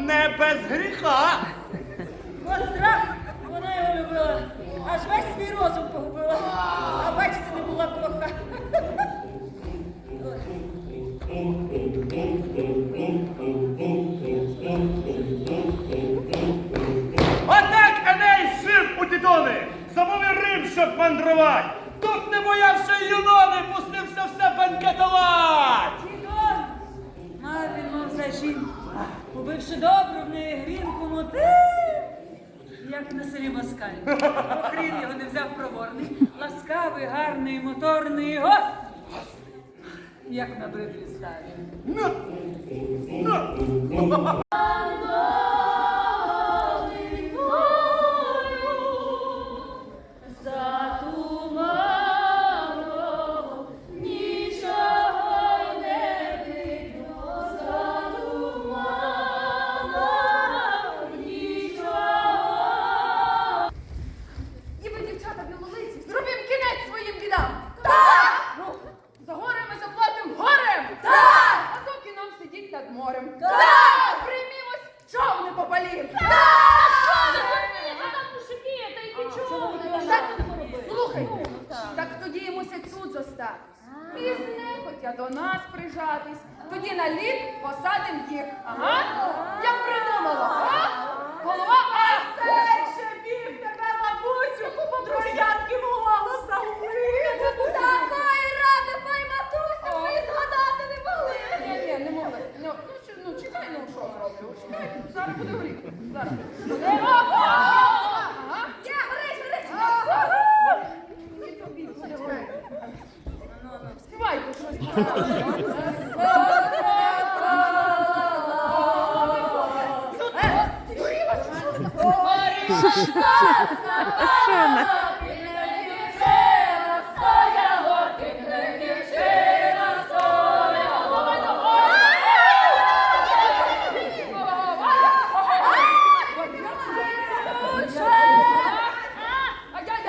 не без гріха. Острах, вона його любила. Аж весь свій розум погубила. А бачите, не була плоха. Отак Еней жив у Дідони, замовив Рим, щоб мандрувати. Тут не боявся юнони, на. Охрін його не взяв проворний, ласкавий, гарний, моторний гость. Як на бридлі ставі. Морем. Так! Приймімось, човни попалім. Так! Що ви дурні? А там мужики, та й нічого Так, слухайте, так тоді і мусять тут зостатись. Пізне, хоча до нас прижатись. Тоді на лід посадим їх. Ага. Я придумала,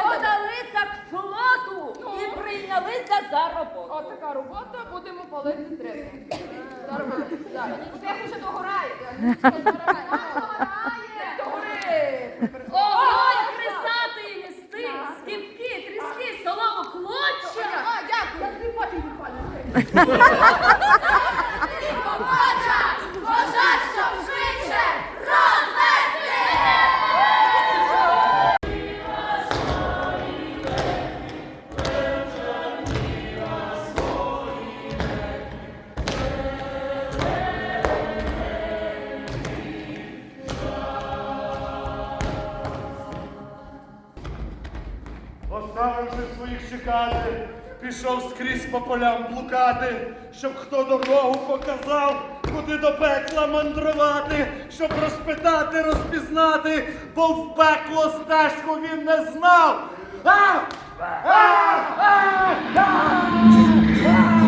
Подалися к флоту і прийнялися за роботу. От така робота, будемо палити треба. Нормально. Зараз. От як уже догорає. Догорає. Ha ha ha! Пішов скрізь по полям блукати, щоб хто дорогу показав, куди до пекла мандрувати, щоб розпитати, розпізнати, бо в пекло стежку він не знав. А! А! А! А! Райо!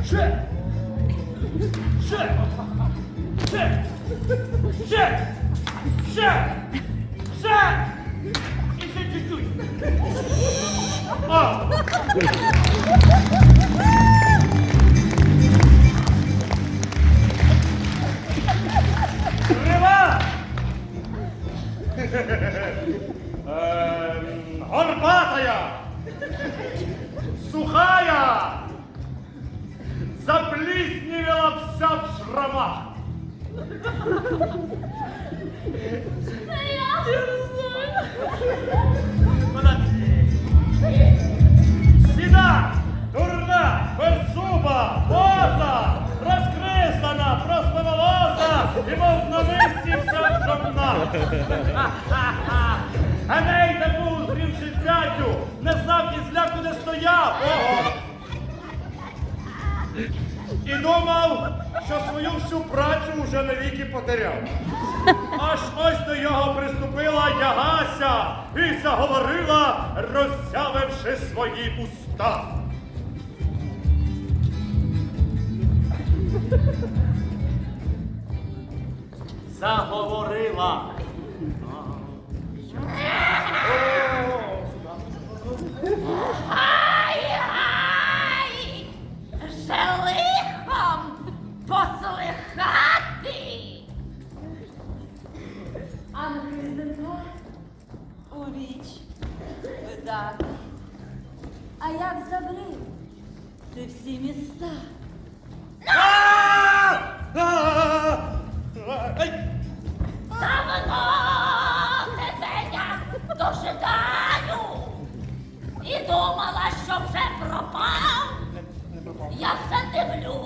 Ще! Ще! Ще! Ще! Ще! Ще! І ще чуть-чуть! О! Крива! Эм, Запліснівіла вся в шрамах! Це я. Вона... Сіда! Дурна! Беззуба! Боза! Розкрисана! Простоволоса! І мов на мисці вся жовна! А ней таку зрівши цятю! Не знав і зляку не стояв! Ого! І думав, що свою всю працю вже навіки потеряв. Аж ось до його приступила Ягася і заговорила, роззявивши свої уста. Заговорила. Ай-ай! У віч видати. А як забрив ти всі міста? А! А! Ай! Давно тебе я дожидаю і думала, що вже пропав. Я все дивлюсь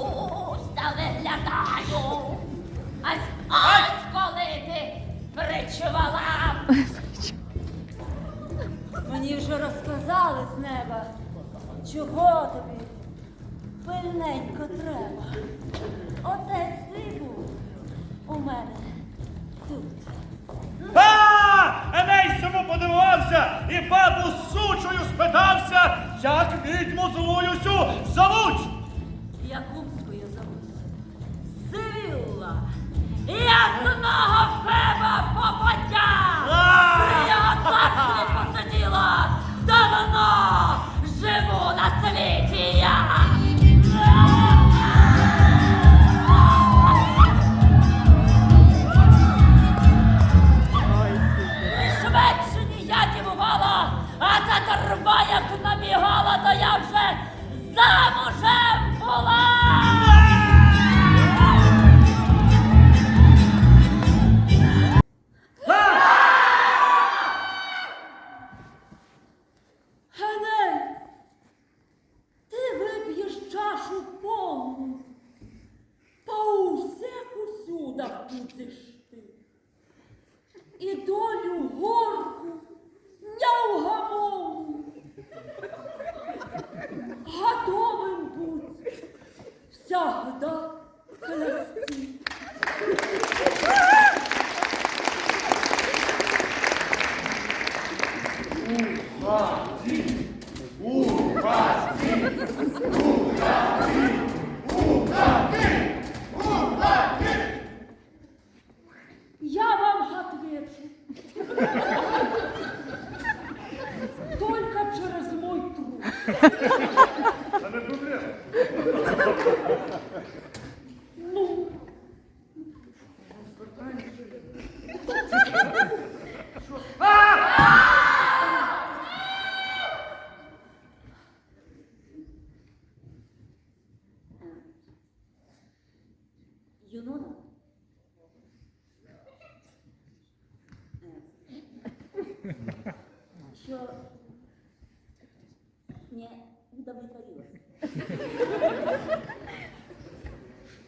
і бабу сучою спитався, як відьму злую сю зовуть. Якумською зовуть. Сивілла. Ясного Феба попадя. Чашу повну, по усіх усюдах будеш ти. І долю горку невгамовну. Готовим будь всягда клясти. Я удовлетворилась.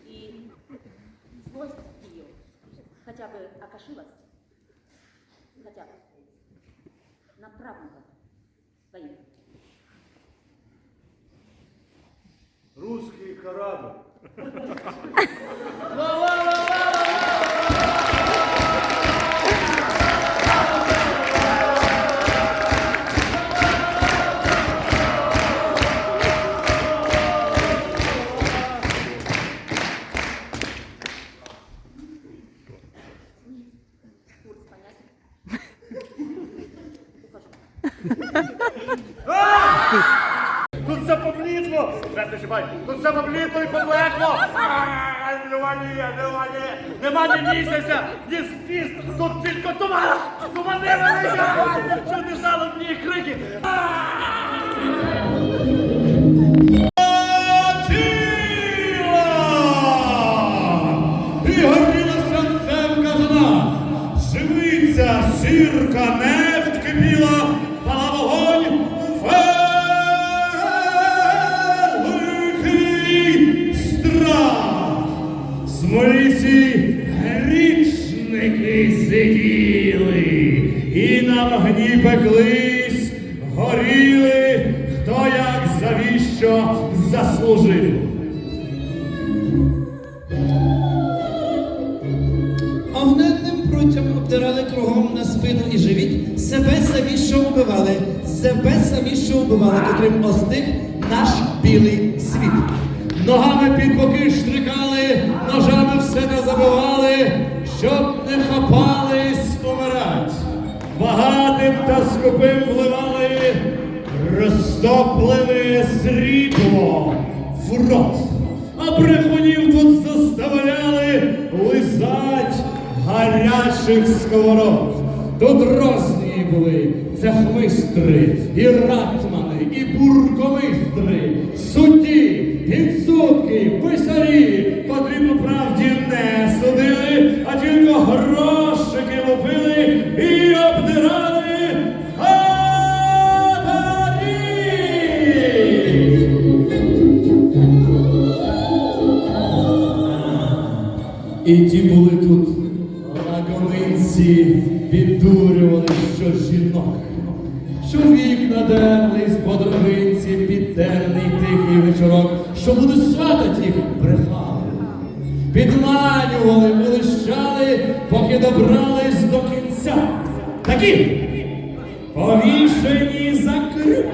И злость ее хотя бы окошилась, хотя бы на правнука своих. Русский корабль. Хрест не чіпай. Тут все бабліто і подвекло. Нема ні, нема ні. Нема ні місяця, ні спіс. Тут тільки туман. Тумани велика. Чути жалобні крики. Сирка, нефть кипіла, Моліці грішники сиділи і на вогні пеклись, горіли, хто як завіщо заслужив. Огненним прутям обдирали кругом на спину і живіт, себе самі що вбивали, себе самі що вбивали, котрим остиг наш білий світ. Ногами під боки штрикали, все не забивали, щоб не хапались умирать. Багатим та скупим вливали розтоплене срібло в рот. А брехунів тут заставляли лизать гарячих сковород. Тут розні були цехмистри, і ратмани, і бургомистри, судді, підсудки, писарі, котрі по правді не судили, а тільки грошики лупили і обдирали хабарів. І ті були тут на лагоминці, піддурювали, що жінок, що вікна дерлись по дровинці під темний тихий вечорок, що будуть сватать їх, брехали. Підманювали, улищали, поки добрались до кінця. Такі повішені за крюк,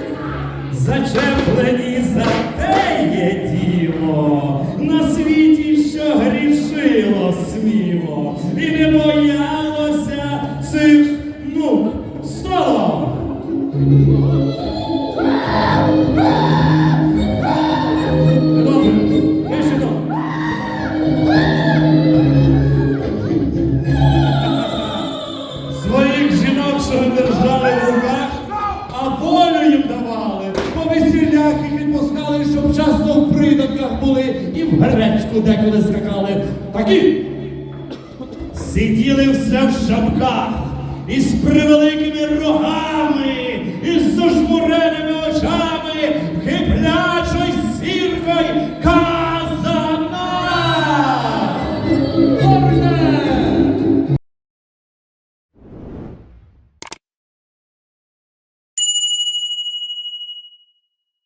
зачеплені за теє діло, на світі, що грішило сміло, і не боялося цих мук столом. Сиділи все в шапках із превеликими рогами, із зажмуреними